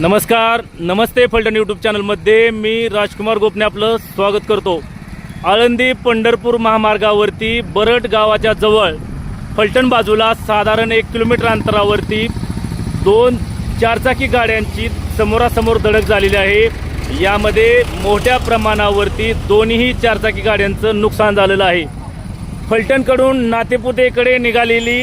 नमस्कार नमस्ते फलटण यूट्यूब चॅनलमध्ये मी राजकुमार गोपने आपलं स्वागत करतो. आळंदी पंढरपूर महामार्गावरती बरट गावाच्या जवळ फलटण बाजूला साधारण एक किलोमीटर अंतरावरती दोन चारचाकी गाड्यांची समोरासमोर धडक झालेली आहे. यामध्ये मोठ्या प्रमाणावरती दोन्ही चारचाकी गाड्यांचं नुकसान झालेलं आहे. फलटणकडून नातेपुतेकडे निघालेली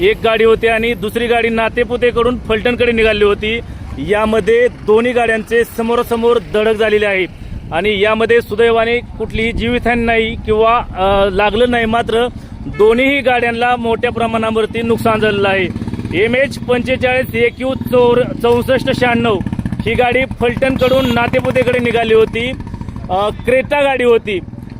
एक गाडी होती आणि दुसरी गाडी नातेपुतेकडून फलटणकडे निघाली होती. यामध्ये दोन्ही गाड्यांचे समोरासमोर धडक झालेले आहे आणि यामध्ये सुदैवाने कुठलीही जीवितहानी नाही किंवा लागलं नाही. मात्र दोन्हीही गाड्यांना मोठ्या प्रमाणावरती नुकसान झालेलं आहे. एम एच पंचेचाळीस एकयू चौर चौसष्ट शहाण्णव ही गाडी फलटणकडून नातेपुतेकडे निघाली होती. क्रेटा गाडी होती.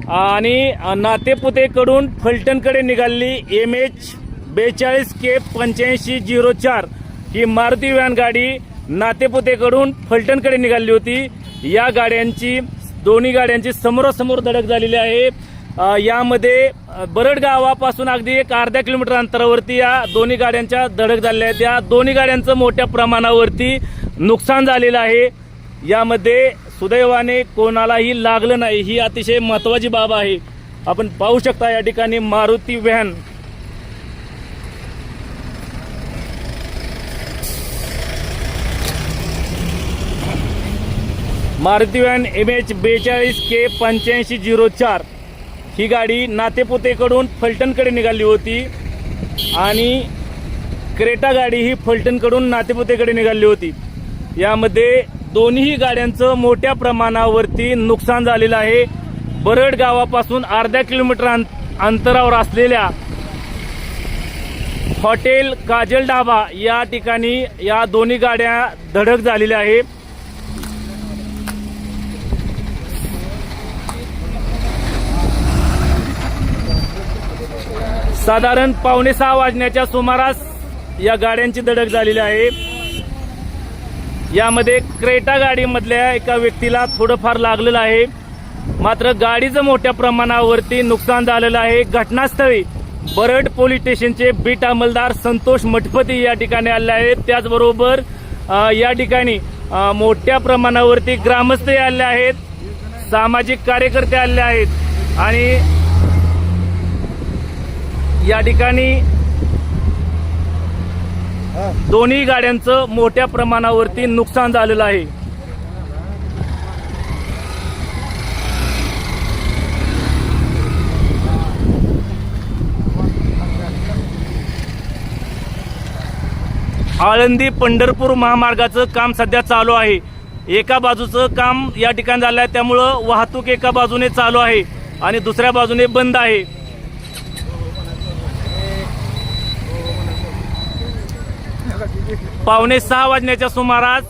आणि नातेपुतेकडून फलटणकडे निघाली एम एच बेचाळीस के पंच्याऐंशी झिरो चार ही मारुती व्हॅन गाडी नातेपुतेकडून फलटणकडे निघाली होती. या गाड्यांची दोन्ही गाड्यांची समोरासमोर धडक झालेली आहे. यामध्ये बरड गावापासून अगदी एक अर्ध्या किलोमीटर अंतरावरती या दोन्ही गाड्यांच्या धडक झालेल्या आहेत. या दोन्ही गाड्यांचं मोठ्या प्रमाणावरती नुकसान झालेलं आहे. यामध्ये सुदैवाने कोणालाही लागलं नाही. ही अतिशय महत्वाची बाब आहे. आपण पाहू शकता या ठिकाणी Maruti van Maruti van M H बेचाळीस के पंच्याऐंशी झिरो चार. ही गाडी नातेपुतेकडून फलटणकडे निघाली होती. आणि क्रेटा गाडी ही फलटणकडून नातेपुतेकडे निघाली होती. यामध्ये दोन्ही गाड्यांचं मोठ्या प्रमाणावरती नुकसान झालेलं आहे. बरड गावापासून अर्ध्या किलोमीटर अंत- अंतरावर असलेल्या हॉटेल काजल ढाबा या ठिकाणी या दोन्ही गाड्या धडक झालेल्या आहे. साधारण पावणे सहा वाजण्याच्या सुमारास या गाड्यांची धडक झालेली आहे. यामध्ये क्रेटा गाडीमधल्या एका व्यक्तीला थोडंफार लागलेलं आहे. मात्र गाडीचं मोठ्या प्रमाणावरती नुकसान झालेलं आहे. घटनास्थळी बरड पोलीस स्टेशनचे बीट अंमलदार संतोष मठपती या ठिकाणी आले आहेत. त्याचबरोबर या ठिकाणी मोठ्या प्रमाणावरती ग्रामस्थही आले आहेत. सामाजिक कार्यकर्ते आले आहेत. आणि या ठिकाणी दोन्ही गाड्यांचं मोठ्या प्रमाणावरती नुकसान झालेलं आहे. आळंदी पंढरपूर महामार्गाचं काम सध्या चालू आहे. एका बाजूचं काम या ठिकाणी झालं आहे त्यामुळं वाहतूक एका बाजूने चालू आहे आणि दुसऱ्या बाजूने बंद आहे. पावणे सहा वाजण्याच्या सुमारास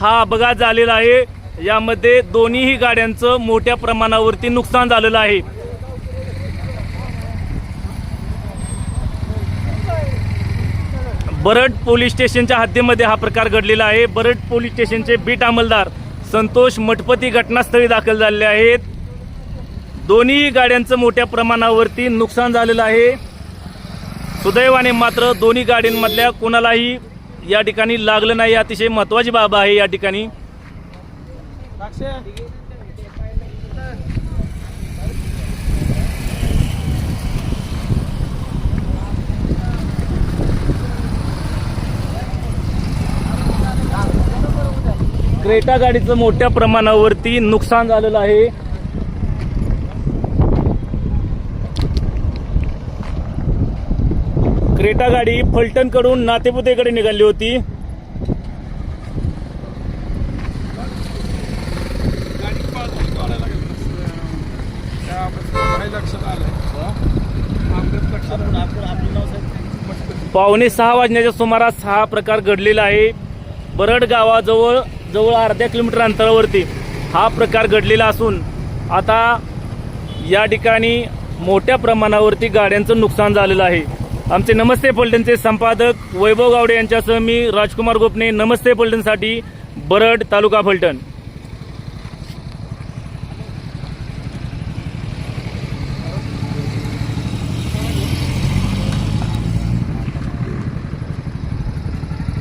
हा अपघात झालेला आहे. यामध्ये दोन्हीही गाड्यांचं मोठ्या प्रमाणावरती नुकसान झालेलं आहे. बरड पोलीस स्टेशनच्या हद्दीमध्ये हा प्रकार घडलेला आहे. बरड पोलीस स्टेशनचे बीट अंमलदार संतोष मठपती घटनास्थळी दाखल झालेले आहेत. दोन्ही गाड्यांचं मोठ्या प्रमाणावरती नुकसान झालेलं आहे. सुदैवाने मात्र दोन्ही गाड्यांमधल्या कोणालाही या ठिकाणी लागलं नाही. अतिशय महत्वाची बाब आहे या ठिकाणी. क्रेटा गाडीचं मोठ्या प्रमाणावरती नुकसान झालेलं आहे. क्रेटा गाडी फलटणकडून नातेपुतेकडे निघाली होती. पावणे सहा वाजण्याच्या सुमारास हा प्रकार घडलेला आहे. बरड गावाजवळ जवळ अर्ध्या किलोमीटर अंतरावरती हा प्रकार घडलेला असून आता या ठिकाणी मोठ्या प्रमाणावरती गाड्यांचं नुकसान झालेलं आहे. आमचे नमस्ते पलटणचे संपादक वैभव गावडे यांच्यासह मी राजकुमार गोपने नमस्ते पलटणसाठी बरड तालुका फलटण